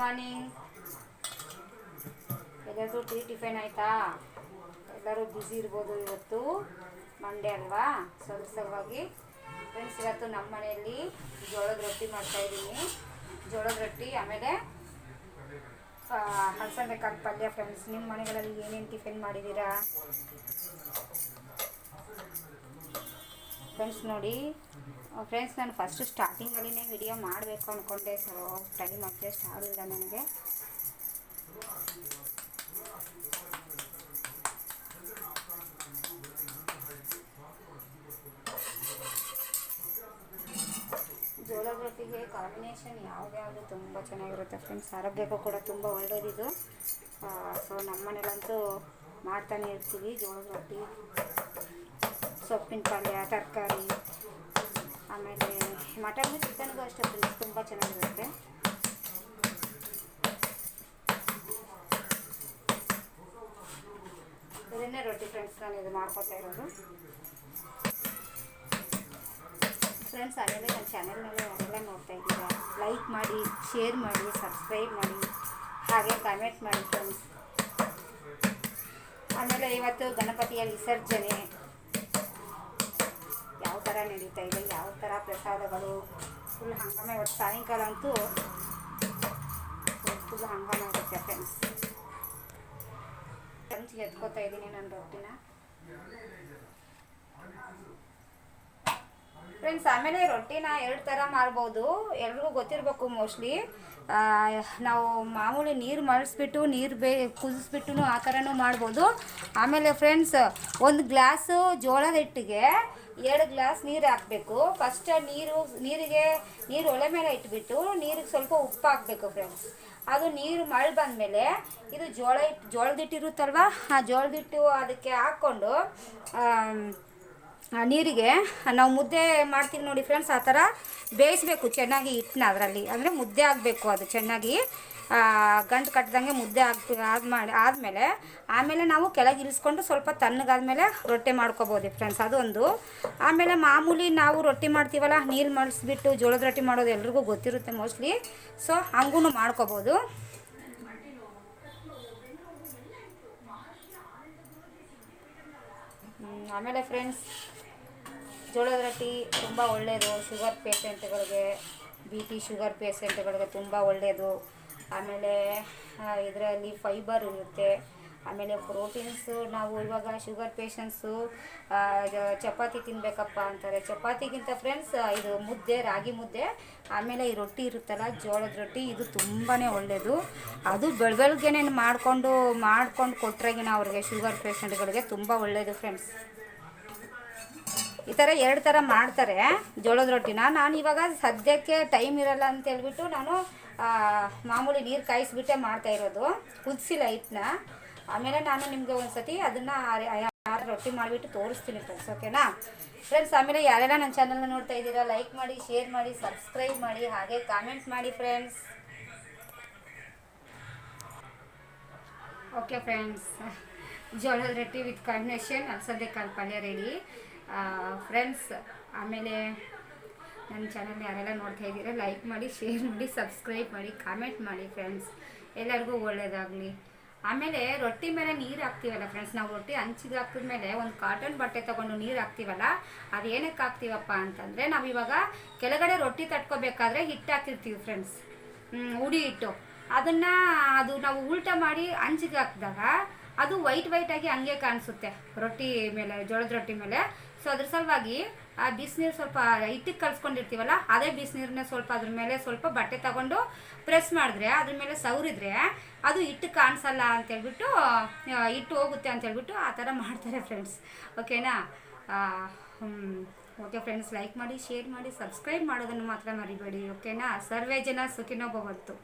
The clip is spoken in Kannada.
ಮಾರ್ನಿಂಗ್ ಎಲ್ಲರದು ಟೀ ಟಿಫಿನ್ ಆಯಿತಾ? ಎಲ್ಲರೂ ಬ್ಯುಸಿ ಇರ್ಬೋದು ಇವತ್ತು. ಮಂಡೇ ಅಲ್ವಾ? ಸ್ವಲ್ಪ ಸಲುವಾಗಿ. ಫ್ರೆಂಡ್ಸ್ ಇವತ್ತು ನಮ್ಮ ಮನೆಯಲ್ಲಿ ಜೋಳದ ರೊಟ್ಟಿ ಮಾಡ್ತಾಯಿದ್ದೀನಿ ಜೋಳದ ರೊಟ್ಟಿ, ಆಮೇಲೆ ಹಲಸಂದೆಕಾಳು ಪಲ್ಯ ಫ್ರೆಂಡ್ಸ್ ನಿಮ್ಮ ಮನೆಗಳಲ್ಲಿ ಏನೇನು ಟಿಫಿನ್ ಮಾಡಿದ್ದೀರಾ? ಫ್ರೆಂಡ್ಸ್ ನೋಡಿ. ಫ್ರೆಂಡ್ಸ್ ನಾನು ಫಸ್ಟು ಸ್ಟಾರ್ಟಿಂಗಲ್ಲಿನೇ ವಿಡಿಯೋ ಮಾಡಬೇಕು ಅಂದ್ಕೊಂಡೆ ಸೊ ಟೈಮ್ ಅಡ್ಜಸ್ಟ್ ಆಗಲಿಲ್ಲ ನನಗೆ. ಜೋಳದ ರೊಟ್ಟಿಗೆ ಕಾಂಬಿನೇಷನ್ ಯಾವ್ದ್ಯಾವುದು ತುಂಬ ಚೆನ್ನಾಗಿರುತ್ತೆ ಫ್ರೆಂಡ್ಸ್ ಆರೋಗ್ಯಕ್ಕೂ ಕೂಡ ತುಂಬ ಒಳ್ಳೆಯದಿದು ಸೊ ನಮ್ಮ ಮನೇಲಂತೂ ಮಾಡ್ತಾನೆ ಇರ್ತೀವಿ ಜೋಳದ ರೊಟ್ಟಿ ಸೊಪ್ಪಿನ ಪಲ್ಯ, ತರಕಾರಿ, ಆಮೇಲೆ ಮಟನ್ ಚಿಕನ್ಗೂ ಅಷ್ಟೇ ಫ್ರೆಂಡ್ಸ್ ತುಂಬ ಚೆನ್ನಾಗಿರುತ್ತೆ. ಇದನ್ನೇ ರೊಟ್ಟಿ ಫ್ರೆಂಡ್ಸ್ ನಾನು ಇದು ಮಾಡ್ಕೊತಾ ಇರೋದು. ಫ್ರೆಂಡ್ಸ್ ಅದೇ ನನ್ನ ಚಾನೆಲ್ ಮೇಲೆ ಯಾರೆಲ್ಲ ನೋಡ್ತಾ ಇದ್ದೀರಾ? ಲೈಕ್ ಮಾಡಿ ಶೇರ್ ಮಾಡಿ ಸಬ್ಸ್ಕ್ರೈಬ್ ಮಾಡಿ, ಹಾಗೆ ಕಮೆಂಟ್ ಮಾಡಿ ಫ್ರೆಂಡ್ಸ್ ಆಮೇಲೆ ಇವತ್ತು ಗಣಪತಿಯ ವಿಸರ್ಜನೆ. ಥರ ನಡೀತಾ ಇದೆ. ಯಾವ ಥರ ಪ್ರಸಾದಗಳು? ಫುಲ್ ಹಂಗಾಮೆ ಇವತ್ತು ಸಾಯಂಕಾಲ ಅಂತೂ ಫುಲ್ ಹಂಗಾಮೆ ಆಗುತ್ತೆ ಫ್ರೆಂಡ್ಸ್ ಫ್ರೆಂಡ್ಸ್ ಎತ್ಕೋತಾ ಇದ್ದೀನಿ ನಾನು ರೊಟ್ಟಿನ. ಫ್ರೆಂಡ್ಸ್ ಆಮೇಲೆ ರೊಟ್ಟಿನ ಎರಡು ಥರ ಮಾಡ್ಬೋದು. ಎಲ್ರಿಗೂ ಗೊತ್ತಿರಬೇಕು ಮೋಸ್ಟ್ಲಿ ನಾವು ಮಾಮೂಲಿ ನೀರು ಮಳಿಸ್ಬಿಟ್ಟು ನೀರು ಬೇ ಕುದಿಸ್ಬಿಟ್ಟು ಆ ಥರನೂ ಮಾಡ್ಬೋದು. ಆಮೇಲೆ ಫ್ರೆಂಡ್ಸ್ ಒಂದು ಗ್ಲಾಸು ಜೋಳದ ಹಿಟ್ಟಿಗೆ ಎರಡು ಗ್ಲಾಸ್ ನೀರು ಹಾಕಬೇಕು. ಫಸ್ಟ್ ನೀರು, ನೀರಿಗೆ, ನೀರು ಒಲೆ ಮೇಲೆ ಇಟ್ಬಿಟ್ಟು ನೀರಿಗೆ ಸ್ವಲ್ಪ ಉಪ್ಪು ಹಾಕಬೇಕು ಫ್ರೆಂಡ್ಸ್ ಅದು ನೀರು ಮಳೆ ಬಂದಮೇಲೆ ಇದು ಜೋಳ ಇಟ್ಟು ಜೋಳದಿಟ್ಟಿರುತ್ತಲ್ವ ಆ ಜೋಳದಿಟ್ಟು ಅದಕ್ಕೆ ಹಾಕ್ಕೊಂಡು ನೀರಿಗೆ, ನಾವು ಮುದ್ದೆ ಮಾಡ್ತೀವಿ ನೋಡಿ ಫ್ರೆಂಡ್ಸ್ ಆ ಥರ ಬೇಯಿಸ್ಬೇಕು ಚೆನ್ನಾಗಿ ಹಿಟ್ಟನ್ನ ಅದರಲ್ಲಿ. ಅಂದರೆ ಮುದ್ದೆ ಆಗಬೇಕು ಅದು ಚೆನ್ನಾಗಿ. ಗಂಟು ಕಟ್ಟಿದಂಗೆ ಮುದ್ದೆ ಆಗ್ತಿ ಆದ ಮಾಡಿ ಆದಮೇಲೆ, ಆಮೇಲೆ ನಾವು ಕೆಳಗೆ ಇಳಿಸ್ಕೊಂಡು ಸ್ವಲ್ಪ ತಣ್ಣಗಾದ್ಮೇಲೆ ರೊಟ್ಟಿ ಮಾಡ್ಕೊಬೋದು ಫ್ರೆಂಡ್ಸ್ ಅದೊಂದು ಆಮೇಲೆ ಮಾಮೂಲಿ ನಾವು ರೊಟ್ಟಿ ಮಾಡ್ತೀವಲ್ಲ, ನೀರು ಮಳಿಸ್ಬಿಟ್ಟು ಜೋಳದ ರೊಟ್ಟಿ ಮಾಡೋದು ಎಲ್ರಿಗೂ ಗೊತ್ತಿರುತ್ತೆ ಮೋಸ್ಟ್ಲಿ ಸೊ ಹಂಗೂ ಮಾಡ್ಕೋಬೋದು. ಆಮೇಲೆ ಫ್ರೆಂಡ್ಸ್ ಜೋಳದ ರೊಟ್ಟಿ ತುಂಬ ಒಳ್ಳೆಯದು ಶುಗರ್ ಪೇಷೆಂಟ್ಗಳಿಗೆ ಬಿ ಪಿ ಶುಗರ್ ಪೇಷೆಂಟ್ಗಳಿಗೆ ತುಂಬ ಒಳ್ಳೆಯದು ಆಮೇಲೆ ಇದರಲ್ಲಿ ಫೈಬರ್ ಇರುತ್ತೆ. ಆಮೇಲೆ ಪ್ರೋಟೀನ್ಸು ನಾವು ಇವಾಗ ಶುಗರ್ ಪೇಷಂಟ್ಸು ಚಪಾತಿ ತಿನ್ನಬೇಕಪ್ಪ ಅಂತಾರೆ. ಚಪಾತಿಗಿಂತ ಫ್ರೆಂಡ್ಸ್ ಇದು ಮುದ್ದೆ, ರಾಗಿ ಮುದ್ದೆ, ಆಮೇಲೆ ಈ ರೊಟ್ಟಿ ಇರುತ್ತಲ್ಲ, ಜೋಳದ ರೊಟ್ಟಿ, ಇದು ತುಂಬಾ ಒಳ್ಳೆಯದು ಅದು ಬೆಳಗ್ಗೆ ಮಾಡಿಕೊಂಡು, ಮಾಡ್ಕೊಂಡು ಕೊಟ್ಟರೆಗಿನ ಅವ್ರಿಗೆ ಶುಗರ್ ಪೇಷಂಟ್ಗಳಿಗೆ ತುಂಬ ಒಳ್ಳೆಯದು ಫ್ರೆಂಡ್ಸ್ ಈ ಥರ ಎರಡು ಥರ ಮಾಡ್ತಾರೆ ಜೋಳದ ರೊಟ್ಟಿನ. ನಾನು ಇವಾಗ ಸದ್ಯಕ್ಕೆ ಟೈಮ್ ಇರಲ್ಲ ಅಂತ ಹೇಳ್ಬಿಟ್ಟು ನಾನು ಮಾಮೂಲಿ ನೀರು ಕಾಯಿಸ್ಬಿಟ್ಟೆ ಮಾಡ್ತಾ ಇರೋದು, ಕುದಿಸಿಲ್ಲ ಹಿಟ್ಟನ್ನ ಆಮೇಲೆ ನಾನು ನಿಮಗೆ ಒಂದು ಸತಿ ಅದನ್ನು ಯಾರು ರೊಟ್ಟಿ ಮಾಡಿಬಿಟ್ಟು ತೋರಿಸ್ತೀನಿ ಫ್ರೆಂಡ್ಸ್ ಓಕೆನಾ ಫ್ರೆಂಡ್ಸ್ ಆಮೇಲೆ ಯಾರೆಲ್ಲ ನನ್ನ ಚಾನಲ್ನ ನೋಡ್ತಾ ಇದ್ದೀರಾ ಲೈಕ್ ಮಾಡಿ ಶೇರ್ ಮಾಡಿ ಸಬ್ಸ್ಕ್ರೈಬ್ ಮಾಡಿ, ಹಾಗೆ ಕಾಮೆಂಟ್ ಮಾಡಿ ಫ್ರೆಂಡ್ಸ್ ಓಕೆ ಫ್ರೆಂಡ್ಸ್ ಜೋಳದ ರೊಟ್ಟಿ ವಿತ್ ಕಾಂಬಿನೇಷನ್ ಅಲ್ಸದೆ ಕಾಳು ಪಲ್ಯ ರೆಡಿ ಫ್ರೆಂಡ್ಸ್ ಆಮೇಲೆ ನನ್ನ ಚಾನಲ್ ಯಾರೆಲ್ಲ ನೋಡ್ತಾ ಇದ್ದೀರಾ ಲೈಕ್ ಮಾಡಿ ಶೇರ್ ಮಾಡಿ ಸಬ್ಸ್ಕ್ರೈಬ್ ಮಾಡಿ ಕಾಮೆಂಟ್ ಮಾಡಿ ಫ್ರೆಂಡ್ಸ್ ಎಲ್ಲರಿಗೂ ಒಳ್ಳೆಯದಾಗಲಿ ಆಮೇಲೆ ರೊಟ್ಟಿ ಮೇಲೆ ನೀರು ಹಾಕ್ತೀವಲ್ಲ ಫ್ರೆಂಡ್ಸ್ ನಾವು ರೊಟ್ಟಿ ಹಂಚಿಗೆ ಹಾಕಿದ್ಮೇಲೆ ಒಂದು ಕಾಟನ್ ಬಟ್ಟೆ ತೊಗೊಂಡು ನೀರು ಹಾಕ್ತೀವಲ್ಲ, ಅದು ಏನಕ್ಕೆ ಹಾಕ್ತೀವಪ್ಪ ಅಂತಂದರೆ ನಾವು ಇವಾಗ ಕೆಳಗಡೆ ರೊಟ್ಟಿ ತಟ್ಕೋಬೇಕಾದ್ರೆ ಹಿಟ್ಟು ಹಾಕಿರ್ತೀವಿ ಫ್ರೆಂಡ್ಸ್ ಉಡಿ ಹಿಟ್ಟು. ಅದನ್ನು ಅದು ನಾವು ಉಲ್ಟ ಮಾಡಿ ಹಂಚಿಗೆ ಹಾಕಿದಾಗ ಅದು ವೈಟ್ ವೈಟ್ ಆಗಿ ಹಂಗೆ ಕಾಣಿಸುತ್ತೆ, ರೊಟ್ಟಿ ಮೇಲೆ, ಜೋಳದ ರೊಟ್ಟಿ ಮೇಲೆ. ಸೊ ಅದ್ರ ಸಲುವಾಗಿ, ಆ ಬಿಸಿನೀರು ಸ್ವಲ್ಪ ಹಿಟ್ಟಿಗೆ ಕಲ್ಸ್ಕೊಂಡಿರ್ತೀವಲ್ಲ, ಅದೇ ಬಿಸಿನೀರನ್ನ ಸ್ವಲ್ಪ ಅದ್ರ ಮೇಲೆ ಸ್ವಲ್ಪ ಬಟ್ಟೆ ತಗೊಂಡು ಪ್ರೆಸ್ ಮಾಡಿದ್ರೆ, ಅದ್ರ ಮೇಲೆ ಸವರಿದ್ರೆ ಅದು ಹಿಟ್ಟು ಕಾಣಿಸಲ್ಲ ಅಂತೇಳ್ಬಿಟ್ಟು ಹಿಟ್ಟು ಹೋಗುತ್ತೆ ಅಂತೇಳ್ಬಿಟ್ಟು ಆ ಥರ ಮಾಡ್ತಾರೆ ಫ್ರೆಂಡ್ಸ್ ಓಕೆನಾ ಓಕೆ ಫ್ರೆಂಡ್ಸ್ ಲೈಕ್ ಮಾಡಿ ಶೇರ್ ಮಾಡಿ ಸಬ್ಸ್ಕ್ರೈಬ್ ಮಾಡೋದನ್ನು ಮಾತ್ರ ಮರಿಬೇಡಿ. ಓಕೆನಾ ಸರ್ವೇ ಜನ ಸುಖಿನೋ ಭವಂತು